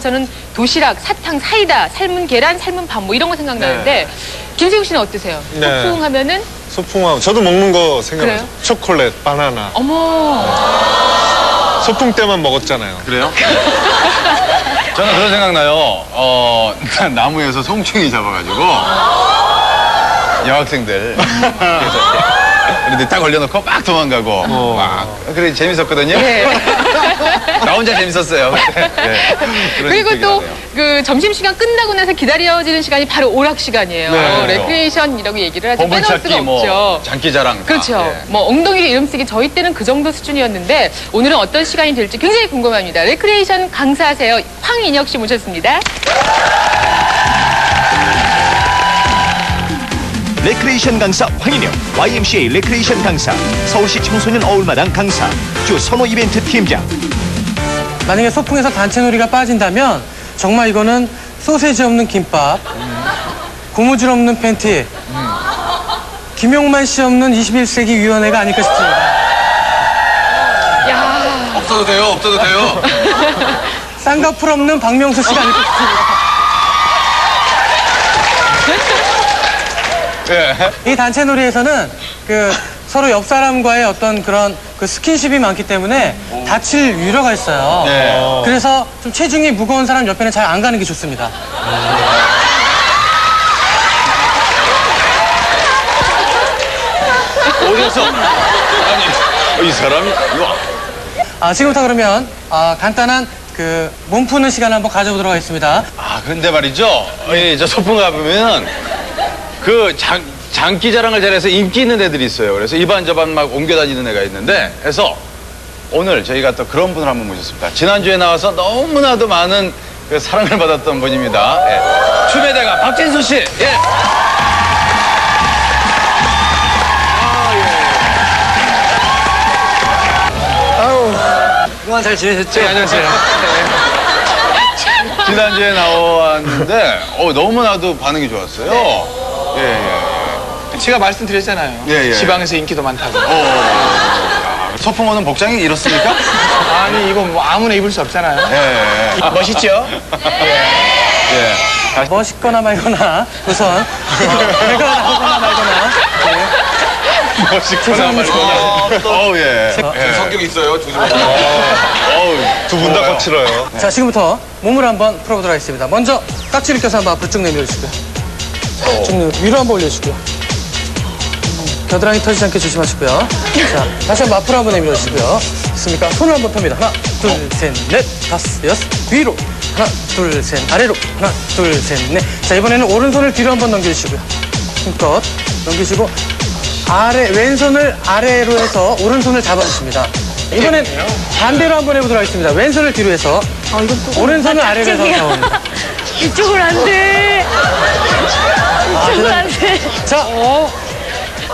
저는 도시락, 사탕, 사이다, 삶은 계란, 삶은 밥 뭐 이런 거 생각나는데 네. 김세국 씨는 어떠세요? 네. 소풍 하면은 소풍하고 저도 먹는 거 생각나죠. 그래요? 초콜릿, 바나나. 어머 소풍 때만 먹었잖아요. 그래요? 저는 그런 생각나요. 어, 나무에서 송충이 잡아가지고 여학생들 그래서 그런데 딱 걸려놓고 막 도망가고 막 그래 재밌었거든요. 예. 나 혼자 재밌었어요. 네, 그리고 또. 그 점심 시간 끝나고 나서 기다려지는 시간이 바로 오락 시간이에요. 네. 레크리에이션이라고 얘기를 하죠. 빼놓을 수가 뭐 없죠. 장기자랑 다. 그렇죠. 예. 뭐 엉덩이에 이름 쓰기 저희 때는 그 정도 수준이었는데 오늘은 어떤 시간이 될지 굉장히 궁금합니다. 레크리에이션 강사하세요. 황인혁 씨 모셨습니다. 레크레이션 강사 황인영, YMCA 레크레이션 강사, 서울시 청소년 어울마당 강사, 주 선호 이벤트 팀장. 만약에 소풍에서 단체놀이가 빠진다면 정말 이거는 소세지 없는 김밥, 고무줄 없는 팬티, 김용만 씨 없는 21세기 위원회가 아닐까 싶습니다. 야, 없어도 돼요. 없어도 돼요. 쌍꺼풀 없는 박명수 씨가 아닐까 싶습니다. 예. 이 단체놀이에서는 그 서로 옆 사람과의 어떤 그런 그 스킨십이 많기 때문에 다칠 우려가 있어요. 네. 그래서 좀 체중이 무거운 사람 옆에는 잘 안 가는 게 좋습니다. 어디서 아니 이 사람이 이거 아, 지금부터 그러면 아, 간단한 그 몸 푸는 시간을 한번 가져보도록 하겠습니다. 아, 근데 말이죠. 예, 저 소풍 가보면 그 장, 장기 자랑을 잘해서 인기 있는 애들이 있어요. 그래서 이반저반 막 옮겨 다니는 애가 있는데, 그래서 오늘 저희가 또 그런 분을 한번 모셨습니다. 지난주에 나와서 너무나도 많은 그 사랑을 받았던 분입니다. 예. 춤의 대가 박진수 씨. 예. 그동안 잘 지내셨죠? 네, 안녕하세요. 지난주에 나왔는데, 어, 너무나도 반응이 좋았어요. 예, 예. 제가 말씀드렸잖아요. 예, 예. 지방에서 인기도 많다고. 어, 소풍 오는 복장이 이렇습니까? 아니 이거 뭐 아무나 입을 수 없잖아요. 예. 아, 멋있죠? 예. 다시 멋있거나 말거나 우선 내가 나오거나 말거나 멋있거나 말거나. 어우, 예. 예. 성격 있어요. 조심하세요. 어우, 두 분 다 거칠어요. 자 지금부터 몸을 한번 풀어보도록 하겠습니다. 먼저 깍지를 껴서 한번 앞으로 쭉 내밀어주시고요. 쭉 내밀- 위로 한번 올려주시고요. 겨드랑이 터지지 않게 조심하시고요. 자 다시 한번 앞으로 한번 내밀어 주시고요. 됐습니까? 손을 한번 펴니다. 하나, 둘, 셋, 넷, 다섯, 여섯. 위로. 하나, 둘, 셋. 아래로. 하나, 둘, 셋, 넷. 자 이번에는 오른손을 뒤로 한번 넘겨주시고요. 힘껏 넘기시고 아래 왼손을 아래로 해서 오른손을 잡아주십니다. 이번엔 반대로 한번 해보도록 하겠습니다. 왼손을 뒤로 해서 오른손을 아래로 해서 잡아옵니다. 이쪽은 안 돼. 이쪽은 안 돼. 자,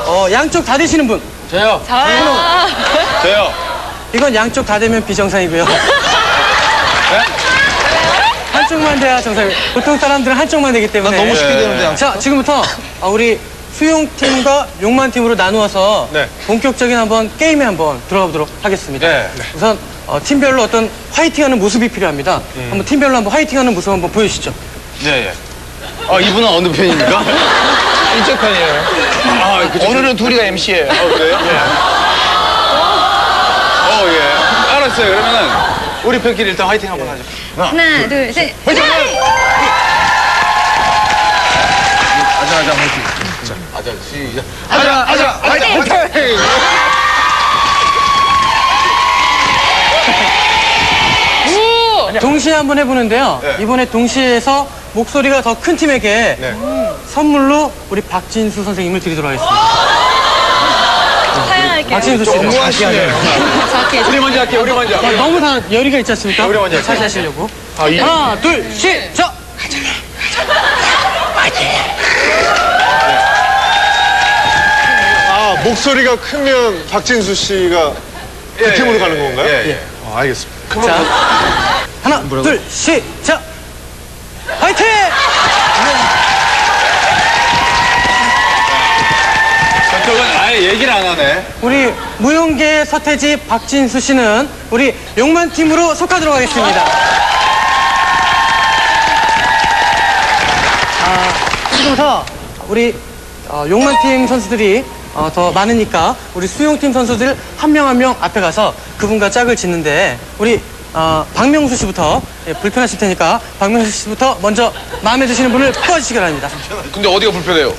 어, 양쪽 다 되시는 분. 저요. 자, 저요. 이건 양쪽 다 되면 비정상이고요. 한쪽만 돼야 정상이. 보통 사람들은 한쪽만 되기 때문에. 너무 쉽게 되는데, 양쪽. 자, 지금부터 어, 우리 수용 팀과 용만 팀으로 나누어서 네. 본격적인 한번 게임에 한번 들어가 보도록 하겠습니다. 네. 우선 어, 팀별로 어떤 화이팅하는 모습이 필요합니다. 한번 팀별로 한번 화이팅하는 모습 한번 보여주시죠. 예, 예. 아, 이분은 어느 편입니까? 이쪽 편이에요. 아, 그쵸. 오늘은 둘이가 MC예요. 어, 그래요? 어, 예. 알았어요. 그러면은 우리 편끼리 일단 화이팅 한번 하죠. 하나, 둘, 셋. 화이팅! 아자, 아자, 화이팅. 아자, 시작. 아자, 아자, 화이팅! 화이팅! 동시에 한번 해보는데요. 네. 이번에 동시에에서 목소리가 더 큰 팀에게 선물로 우리 박진수 선생님을 드리도록 하겠습니다. 사양할게요. 박진수 씨. 우리 먼저 할게요, 우리 먼저. 아, 너무 다 열의가 있지 않습니까? 우리 먼저 다시 하시려고. 하나, 둘, 시작! 아, 목소리가 크면 박진수 씨가 그 예, 팀으로 예, 가는 건가요? 예, 예. 어, 알겠습니다. 자, 하나, 둘, 시작! 화이팅! 아예 얘기를 안 하네. 우리 무용계 서태지 박진수 씨는 우리 용만 팀으로 속하도록 하겠습니다. 지금부터 우리 어, 용만 팀 선수들이 어, 더 많으니까 우리 수용팀 선수들 한 명 한 명 앞에 가서 그분과 짝을 짓는데 우리 어, 박명수 씨부터 예, 불편하실 테니까 박명수 씨부터 먼저 마음에 드시는 분을 뽑아주시기 바랍니다. 근데 어디가 불편해요?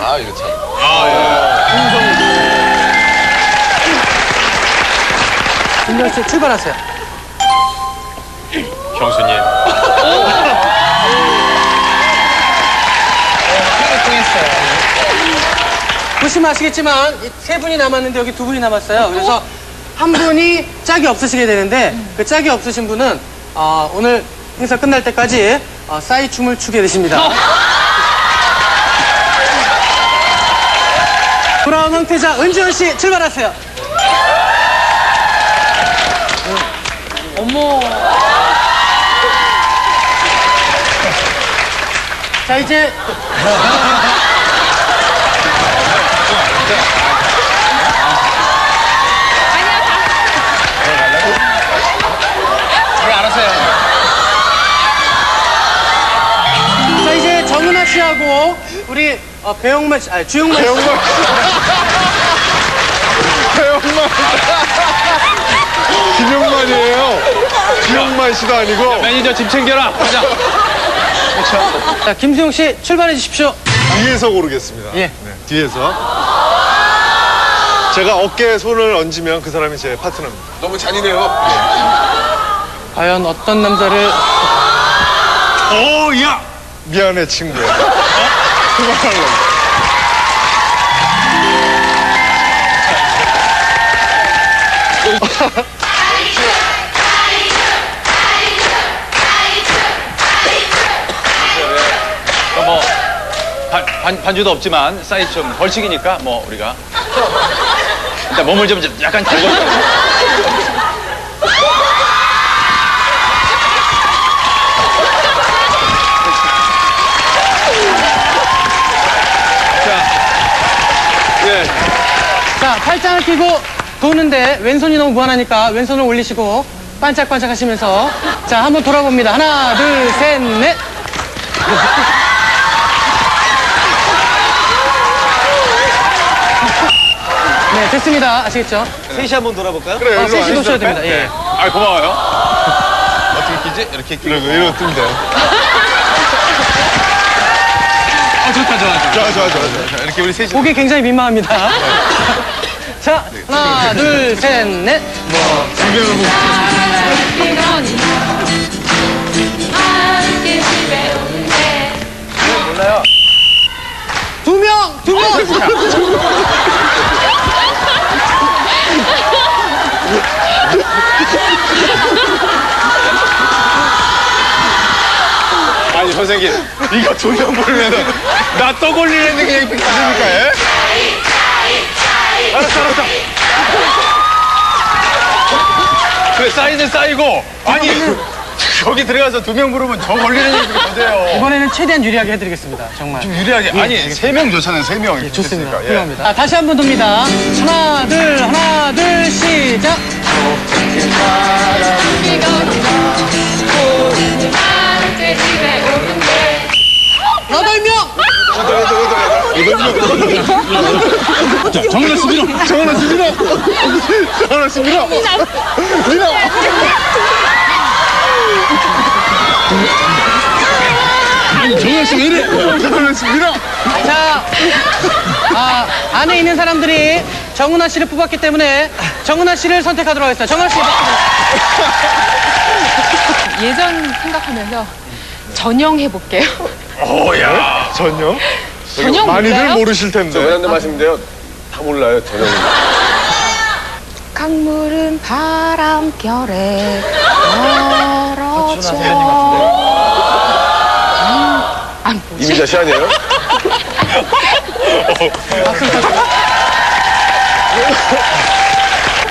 아 이거 참. 김명 씨 출발하세요. 형수님. 보시면 아시겠지만 이세 분이 남았는데 여기 두 분이 남았어요. 그래서 한 분이 짝이 없으시게 되는데 그 짝이 없으신 분은 어, 오늘 행사 끝날 때까지 어, 싸이 춤을 추게 되십니다. 돌아온 황태자 은지원 씨 출발하세요. 어머. 자 이제. 자 이제 정은아 씨하고 우리 어, 배영만 씨, 아니 주영만 씨. 배영만 배영만 김영만이에요 김영만 씨도 아니고 매니저 짐 챙겨라. 가자. 자 김수영 씨 출발해 주십시오. 뒤에서 고르겠습니다 예. 네, 뒤에서 제가 어깨에 손을 얹으면 그 사람이 제 파트너입니다. 너무 잔인해요. 과연 어떤 남자를 오, 야. 미안해 친구야. 그만하려고 뭐 반, 반, 반주도 없지만 사이즈 좀 벌칙이니까 뭐 우리가 일단 몸을 좀 약간 달궈. 예. 자 팔짱을 끼고 도는데 왼손이 너무 무한하니까 왼손을 올리시고 반짝반짝 하시면서 자 한번 돌아봅니다. 하나 둘 셋 넷. 네 됐습니다. 아시겠죠? 그래 어, 일로 셋이 와 도셔야 됩니다. 예. 아 고마워요. 어떻게 끼지? 이렇게 끼. 이러고 이러고 뜨면 돼요 어, 좋다, 좋아, 좋아. 좋아 좋아 좋아 좋아. 자, 이렇게 우리 셋이. 보기 굉장히 민망합니다. 자, 하나, 둘, 셋, 넷. 두 명, 두 명. 선생님 이거 두 명 부르면은 나또 걸리는 게 이렇게 있습니까? 예? 알았어 알았어. 그래 쌓이는 쌓이고 아니 거기 들어가서 두 명 부르면 저 걸리는 얘기 더 돼요. 이번에는 최대한 유리하게 해드리겠습니다. 정말. 좀 유리하게 아니 세 명 좋잖아요 세 명. 예, 좋습니다. 예. 훌륭합니다. 자, 다시 한 번 돕니다. 하나, 둘, 하나, 둘, 시작. 여덟 명. 정은아 씨 밀어. 정원아 씨 밀어 정원아 씨 밀어 밀어 정은아 씨왜 이래? 정원아 씨 밀어 자, 아, 안에 있는 사람들이 정은아 씨를 뽑았기 때문에 정은아 씨를 선택하도록 하겠습니다. 정은아 씨. 예전 생각하면서 전형 해볼게요. 오야. 전혀 전형 많이들 몰라요? 모르실 텐데 저번에 말씀인데요. 다 몰라요 전혀. 강물은 바람결에 멀어져. 아, 뭐지? 이미자 씨 아니에요?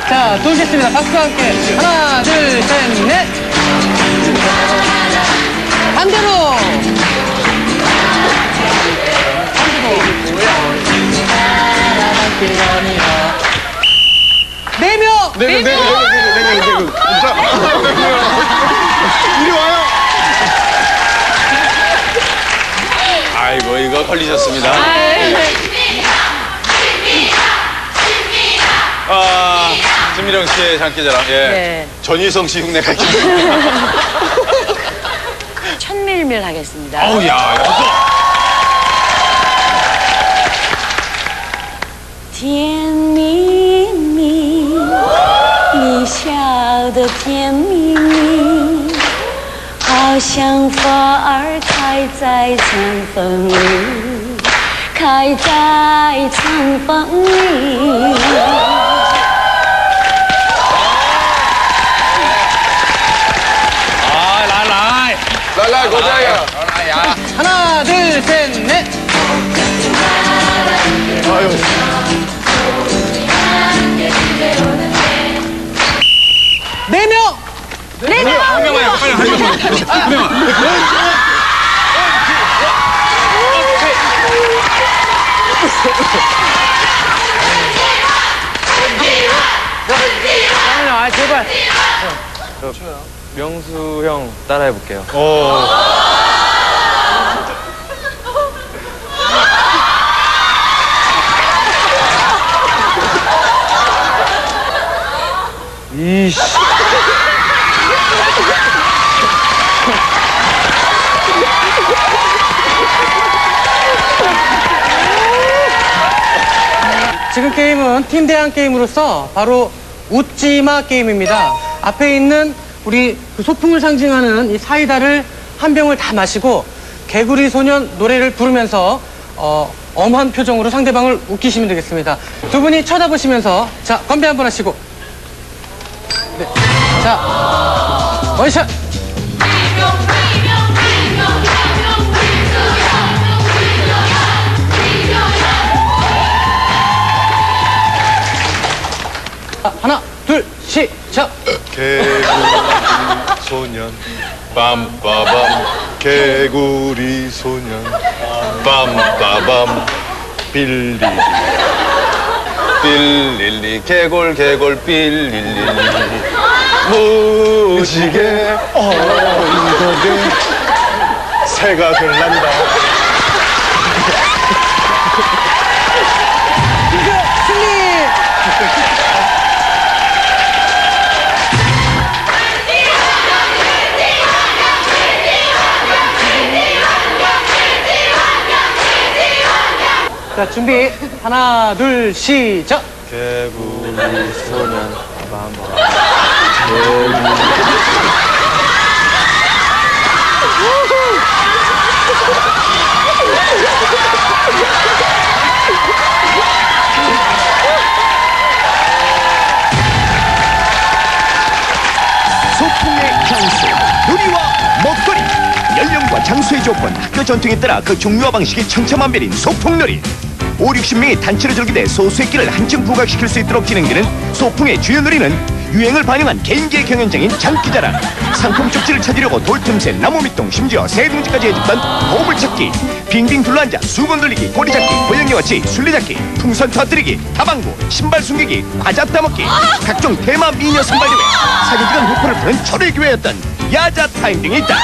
자, 돌겠습니다. 박수와 함께. 하나, 둘, 셋, 넷. 반대로. 빌려니라 네 명! 네 명, 네 명, 네 명, 네 명, 네 명. 자, 네 명. 이리 와요. 아이고 이거 걸리셨습니다. 아 김미령 씨의 장기자랑 예. 네. 전희성 씨 흉내가 있습니다. 천밀밀 하겠습니다. 어우 야 여섯. 甜蜜蜜，你笑得甜蜜蜜，好像花儿开在长风里，开在长风里。 아 라라이. 랄라 고자야. 하나 둘셋넷 네 명! 아 제발. 명수 형 따라해 볼게요. 이씨. 지금 게임은 팀 대항 게임으로서 바로 웃지마 게임입니다. 앞에 있는 우리 그 소풍을 상징하는 이 사이다를 한 병을 다 마시고 개구리 소년 노래를 부르면서 어, 엄한 표정으로 상대방을 웃기시면 되겠습니다. 두 분이 쳐다보시면서 자 건배 한 번 하시고 네. 자 원샷 하나 둘 시작. 개구리 소년 빰빠밤. 개구리 소년 빰빠밤. 빌리 빌릴리. 개골 개골 빌릴리. 무지개 언덕에 새가 들난다 자 준비. 하나 둘 시작. 개구리 소년 소풍의 향수, 요리와 먹거리, 연령과 장소의 조건, 학교 전통에 따라 그 종류와 방식이 천차만별인 소풍놀이. 5, 60명이 단체로 즐기되 소수의 끼를 한층 부각시킬 수 있도록 진행되는 소풍의 주요 놀이는 유행을 반영한 개인기의 경연장인 장기자랑 상품 쪽지를 찾으려고 돌틈새 나무 밑동 심지어 새둥지까지 해줬던 보물찾기 빙빙 둘러앉아 수건 돌리기 꼬리잡기 고양이와 치 술래잡기 풍선 터뜨리기 다방구 신발 숨기기 과자 따먹기 각종 대마 미녀 선발 대회 사진 찍은 후크를 푸는 철의 기회였던 야자 타임 등이 있다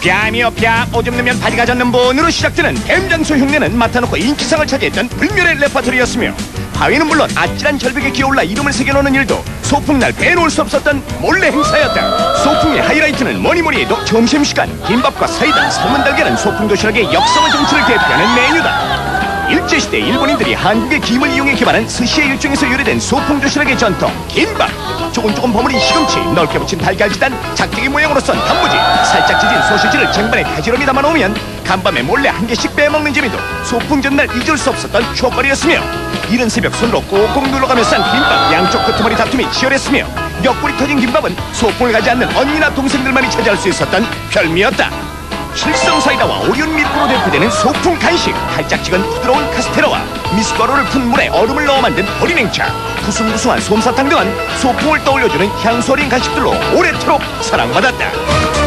뺨이요 뺨. 오줌 넣으면 바지가 젖는 본으로 시작되는 뱀장소 흉내는 맡아놓고 인기상을 차지했던 불멸의 레파토리였으며 바위는 물론 아찔한 절벽에 기어올라 이름을 새겨놓는 일도 소풍날 빼놓을 수 없었던 몰래 행사였다. 소풍의 하이라이트는 뭐니뭐니 해도 점심시간 김밥과 사이다 삶은 달걀은 소풍 도시락의 역사와 정치를 대표하는 메뉴다 일제시대 일본인들이 한국의 김을 이용해 개발한 스시의 일종에서 유래된 소풍 도시락의 전통 김밥. 조금 조금 버무린 시금치 넓게 붙인 달걀지단 작대기 모양으로 썬 단무지 살짝 지진 소시지를 쟁반에 가지런히 담아놓으면 간밤에 몰래 한 개씩 빼먹는 재미도 소풍 전날 잊을 수 없었던 추억거리였으며 이른 새벽 손으로 꼭꼭 눌러가며 싼 김밥 양쪽 끄트머리 다툼이 치열했으며 옆구리 터진 김밥은 소풍을 가지 않는 언니나 동생들만이 차지할 수 있었던 별미였다 실성 사이다와 오리온 밀가로 대표되는 소풍 간식 달짝지근 부드러운 카스테라와 미숫가루를 푼 물에 얼음을 넣어 만든 보리냉차 구숭구숭한 솜사탕 등은 소풍을 떠올려주는 향수 어린 간식들로 오래도록 사랑받았다